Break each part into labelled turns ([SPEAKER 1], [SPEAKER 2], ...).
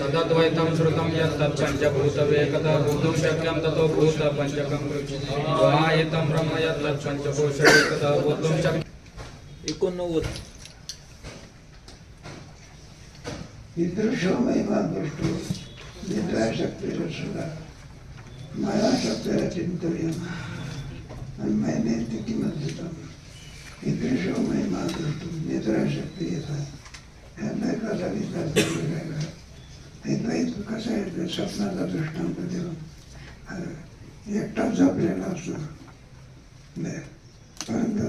[SPEAKER 1] सतद्वैतं श्रुतं यत्तत्पञ्चभूतवेकदा भूतुं शक्यं ततो भूतपञ्चकं वाहितं ब्रह्म यत्तत्पञ्चकोशवेकदा भूतुं शक्यं
[SPEAKER 2] एकोणनव्वद.
[SPEAKER 3] ईदृशो महिमा दृष्टो निद्राशक्तिरसुरा माया शक्तीला चिंतव्यम आणि मैंने ती किंमत देतो ईदृशो महिमा दृष्टो निद्राशक्ती येत आहे ह्यांना कसा विचार वेगळा हे द्वैत कसं आहे ते स्वप्नाचा दृष्टांत देऊन अरे, एकटाच झोपलेला असतो नाही. परंतु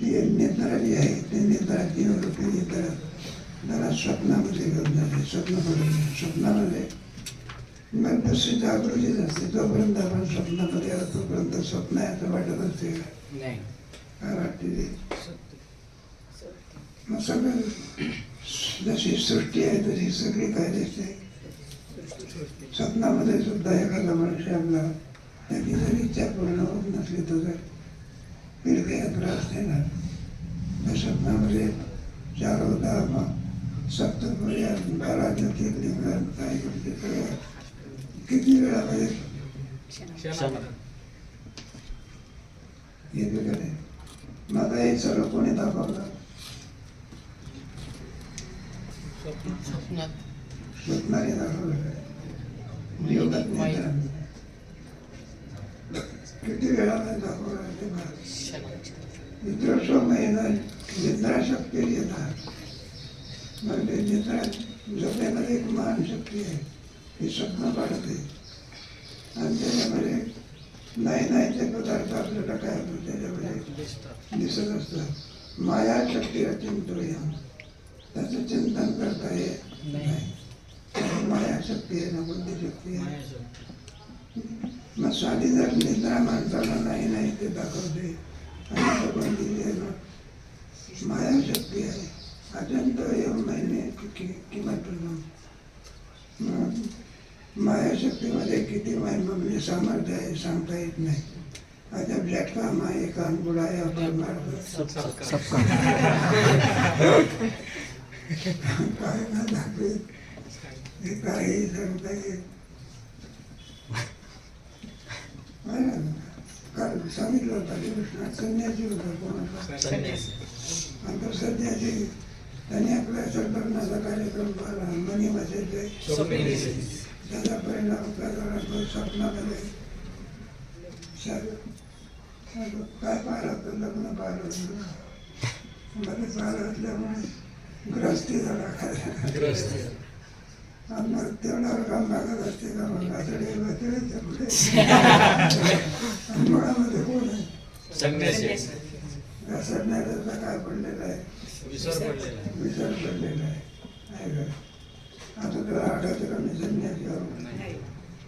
[SPEAKER 3] ही निद्रा जी आहे ती निद्रा जीवरूपी निद्रा जरा स्वप्नामध्ये घेऊन जाते स्वप्न पडून स्वप्नामध्ये मग तशी जागृतीच असते जोपर्यंत आपण स्वप्नामध्ये तोपर्यंत स्वप्न असं वाटत असते? काय वाटते ते सगळं जशी सृष्टी आहे तशी सगळी काय दिसते स्वप्नामध्ये सुद्धा एखादा मनुष्य आपला त्याची जर इच्छा पूर्ण होत नसली तर जर पिरके त्रास देणार त्या स्वप्नामध्ये चार धाम सप्तपुर्या बारा ज्योतिर्लिंग काय करते सगळं किती वेळामध्ये येते का नाही मग हे सर्व कोणी दाखवलं स्वप्नाने दाखवलं काय योगात नाही. किती वेळामध्ये दाखवलं ते बघा. मित्र महिना निद्रा शक्ती येणार मग ते निद्रा झोपेमध्ये एक महान शक्ती आहे ही स्वप्न पाडते आणि त्याच्यामध्ये नाही नाही ते पदार्थ आपल्याला काय होतं त्याच्यामध्ये दिसत असतात माया शक्तीला चिंतूया त्याचं चिंतन करता येत नाही. माया शक्ती आहे ना बुद्धी शक्ती आहे. मग साधी जर निद्रा माणसाला नाही नाही ते दाखवते. आणि तो कोणती आहे ना माया शक्ती आहे. अत्यंत एवढं महिने किंमत माया शक्तीमध्ये किती म्हणजे सामर्थ्य आहे सांगता येत नाही. अजब झटका माये कान बुडाया काय ना दाखवे हे काही सांगता येत? काल सांगितलं होतं कृष्णा संन्यासी होता कोणाचा? आणि तो सध्याची त्यांनी आपल्या सरकारणाचा कार्यक्रम पाहिला. मनी भाषेचे त्याचा परिणाम काय झाला तो स्वप्नामध्ये काय पाहिलं तर लग्न पाहिलं होतं. मध्ये पाहिलं असल्यामुळे ग्रस्ती झाला. तेवढ्यावर काम लागत असते का? मुळामध्ये कोण आहे? काय पडलेला आहे?
[SPEAKER 1] विसर पडलेला आहे.
[SPEAKER 3] आता आठवतं का मी संन्यासी आहो.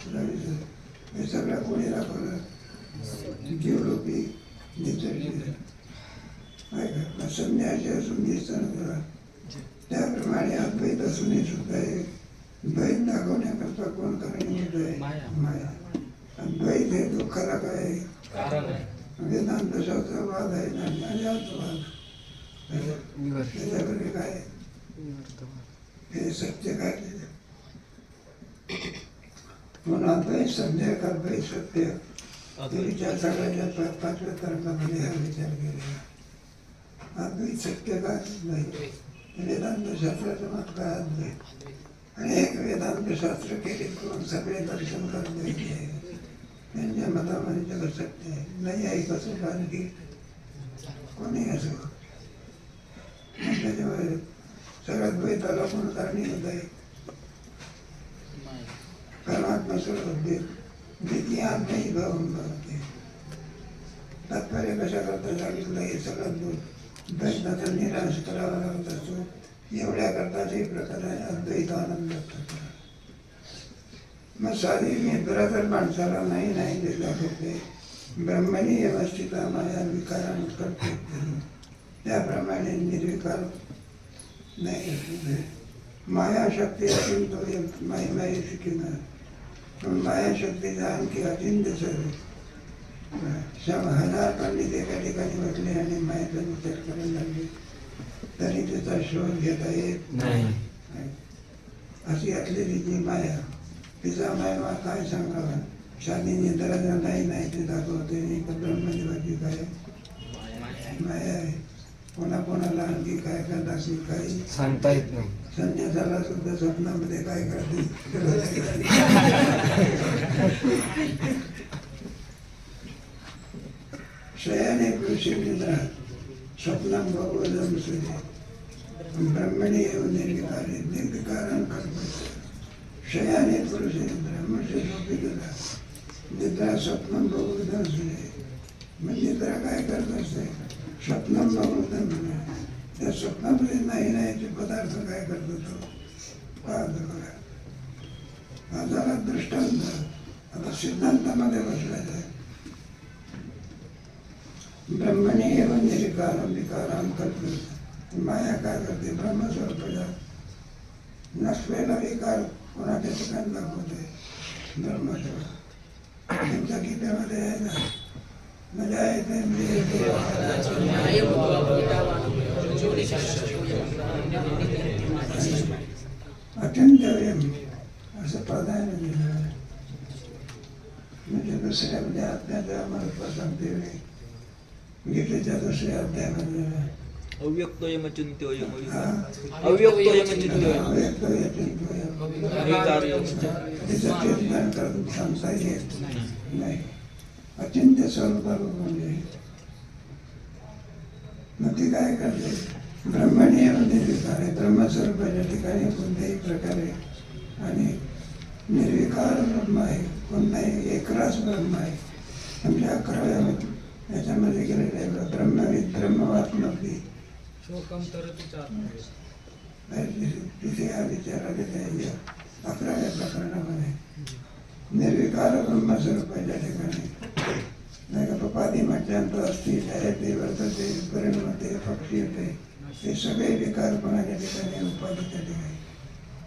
[SPEAKER 3] तुला विचार हे सगळं कोणी दाखवलं? जीवरूपी निसर्गी आहे संन्यासी असून त्याप्रमाणे अद्वैत असूनही सुद्धा हे द्वैत दाखवण्याकरता कोण कारणीभूत आहे?
[SPEAKER 1] माया.
[SPEAKER 3] द्वैत हे दुःखाला काय आहे.
[SPEAKER 1] कारण आहे.
[SPEAKER 3] वेदांत शास्त्रवाद आहे ना ज्ञानार्थवाद त्याच्याकडे काय आहे? हे सत्य काय म्हणून अद्वैत संध्या का द्वैत सत्य। तुरीच्या सगळ्याच्या पाचव्या तर्कामध्ये हा विचार केलेला अद्वैत सत्य काय द्वैत वेदांत शास्त्राचं मत काय अद्वैत अनेक वेदांत शास्त्र केले करून सगळे दर्शन कर त्यांच्या मतामध्ये जगत सत्य नाही आहे कारण की। कोणी असो त्याच्यामुळे सगळ्यात द्वैताला कोण कारणीभूत आहे परमात्मा सर्व भीती आत्मही भावून भवते तात्पर्य कशा करता सांगितलं हे सगळं दूर द्वैताचा निराश करावा लागत असतो एवढ्या करताच हे प्रकार आहे अद्वैत आनंद प्रकार मग साधी निद्रा तर माणसाला नाही नाही दिला होते ब्रह्मणी व्यवस्थिता माया विकारान करते त्याप्रमाणे निर्विकार नाही असू माया शक्ती असून तो एक महिमाही शिकणार मायाशक्तीचा आणखी अचिंत स्वरूप शंभ हजार पंडित एका ठिकाणी बसले आणि मायाचा विचार करायला लागले तरी त्याचा शोध घेता येत
[SPEAKER 2] नाही
[SPEAKER 3] अशी असलेली जी माया तिचा माया काय सांगावा शालीने दराजा नाही नाही ते दाखवते ब्रह्मदेवाची काय माया आहे कोणा कोणाला आणखी काय करणार काही
[SPEAKER 2] सांगता येत नाही
[SPEAKER 3] संन्यासाला सुद्धा स्वप्नामध्ये काय करते शयाने कृषी स्वप्नं भगवदम सुरे ब्रह्मणे एव निर्विकारे निर्विकारण कल्पते शयाने पुरुष निद्रा म्हणजे झोपेला निद्रा स्वप्नं भगवदम सुरे म्हणजे निद्रा काय करत असते स्वप्नं भगवदम सुरे त्या स्वप्नामध्ये नाही नाही ते पदार्थ काय करत होतो पाहतो बघा हा झाला दृष्टांत आता सिद्धांतामध्ये बसवायचं आहे. ब्रह्मणे एव निरिकार विकाराम कल्पित माया काय करते? ब्रह्मस्वरूपाच्या नसलेला विकार कोणाच्या ठिकाणी दाखवते? ब्रह्मस्वरूप. तुमच्या गीतेमध्ये आहे ना मजा येते म्हणजे येते. अत्यंतव्यम असं प्राधान्य दिलं आहे. म्हणजे दुसऱ्या म्हणजे अध्याय आम्हाला सांगते गीतेच्या दुसऱ्या अध्यायामध्ये
[SPEAKER 4] चिंत्योयम
[SPEAKER 3] हा.
[SPEAKER 4] अव्यक्तोयम चिंत्योयम
[SPEAKER 3] अव्यक्त त्याचं चिंतन करून सांगता येत नाही अचिंत्य स्वरूपारूप म्हणजे मग ती काय करते ब्रह्मणीय निर्विकार आहे ब्रह्मस्वरूपाच्या ठिकाणी कोणत्याही प्रकारे आणि निर्विकार ब्रह्म आहे कोणताही एकरास ब्रह्म आहे आमच्या अकराव्या याच्यामध्ये गेलेलं आहे ब्रह्मविद
[SPEAKER 1] शोकम तरतीचा
[SPEAKER 3] तिथे हा विचार आलेला आहे या अकराव्या प्रकरणामध्ये. निर्विकार ब्रह्मस्वरूपाच्या ठिकाणी. नाही का पपादी मज्जांत अस्थित आहे ते वर्तते परिणमते पक्षी येते. हे सगळे विकार कोणाच्या ठिकाणी उपाधीच्या ठिकाणी.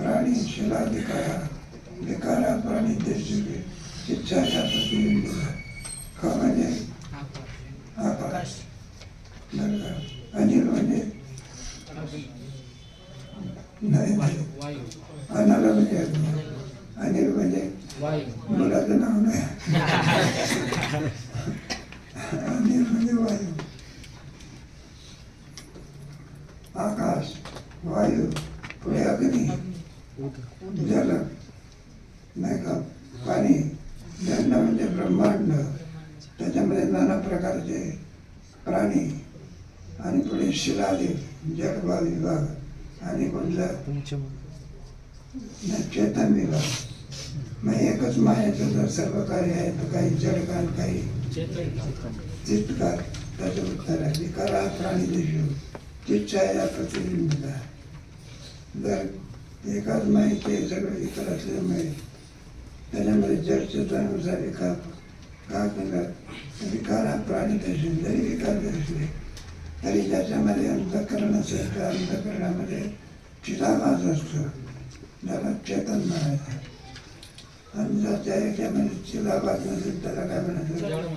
[SPEAKER 3] प्राणी शिला विकारा विकारा प्राणी देशुके इच्छा या प्रतिबिंबिला ख म्हणजे आकाश. अनिल म्हणजे नाही अनाला म्हणजे. अनिल म्हणजे मुलाचं नाव नाही अनिल म्हणजे वायू आकाश वायू पुढे अग्नी जल नाही का पाणी दंड म्हणजे ब्रह्मांड त्याच्यामध्ये नाना प्रकारचे प्राणी आणि पुढे शिलादेव जगभा विभाग आणि नाही, चेतन विभाग. मग एकच मायाचं जर सर्व कार्य आहे तर काही जडकान काही चित्तकार त्याचं उत्तर आहे विकारा प्राणी दिशू. चिच्छाया प्रतिबिंबिता जर एकाच माहिती सगळं विकार असल्यामुळे त्याच्यामध्ये जड चित्रानुसार विकार का केला विकारा प्राणी दर्शन जरी विकार दिसले तरी ज्याच्यामध्ये अंतकरण असेल त्या अंतकरणामध्ये चिदाभास असतो. त्याला चेतन म्हणायचं. आणि जर त्या याच्यामध्ये चिदाभास नसेल त्याला काय म्हणायचं?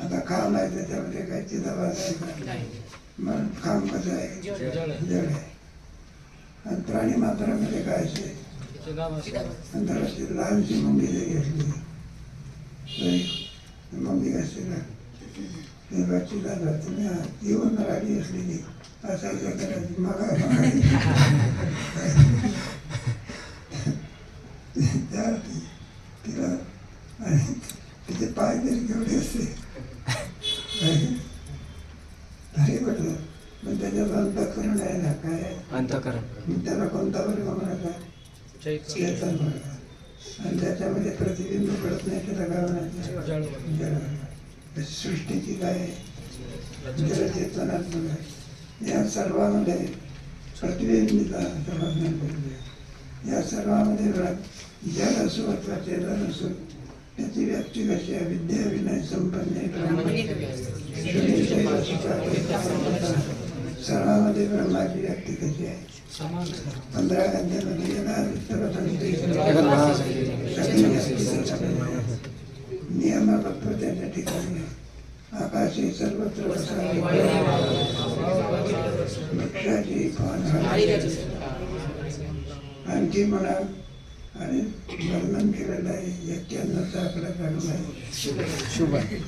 [SPEAKER 3] आता खांब आहे त्याच्यामध्ये काही चिदाभास आहे का? मग खांब कसं आहे? जड आहे. आणि प्राणी मात्रामध्ये काय त्याला ती लहानशी मुंगी जरी घेतली तरी मुंगी असते ना ते बच्ची दादा तुम्ही येऊन राहिली असलेली. असायचं करायची. मगा तिला तिचे पाय तरी केवढे असते तरी म्हटलं पण त्याच्यात अंतकरण आहे ना काय?
[SPEAKER 2] अंतकरण.
[SPEAKER 3] त्याला कोणता वर्ग म्हणायचा? चेतन आणि त्याच्यामध्ये प्रतिबिंब पडत नाही त्याला काय म्हणायचं
[SPEAKER 1] जळ
[SPEAKER 3] सृष्टीची काय जलचेतनात्मक आहे या सर्वामध्ये प्रतिबिंबिता सर्वांना या सर्वांमध्ये जल असो अथवा चेतन असो त्याची व्याप्ती कशी आहे? विद्या विनय संपन्न आहे सर्वांमध्ये ब्रह्माची व्याप्ती कशी आहे?
[SPEAKER 1] समान
[SPEAKER 3] त्याच्या ठिकाणी आकाशी सर्वत्र वृक्षाची आणखी म्हणा आणि वर्णन केलेलं आहे यज्ञांचा आकडा चांगला आहे
[SPEAKER 2] शुभ आहे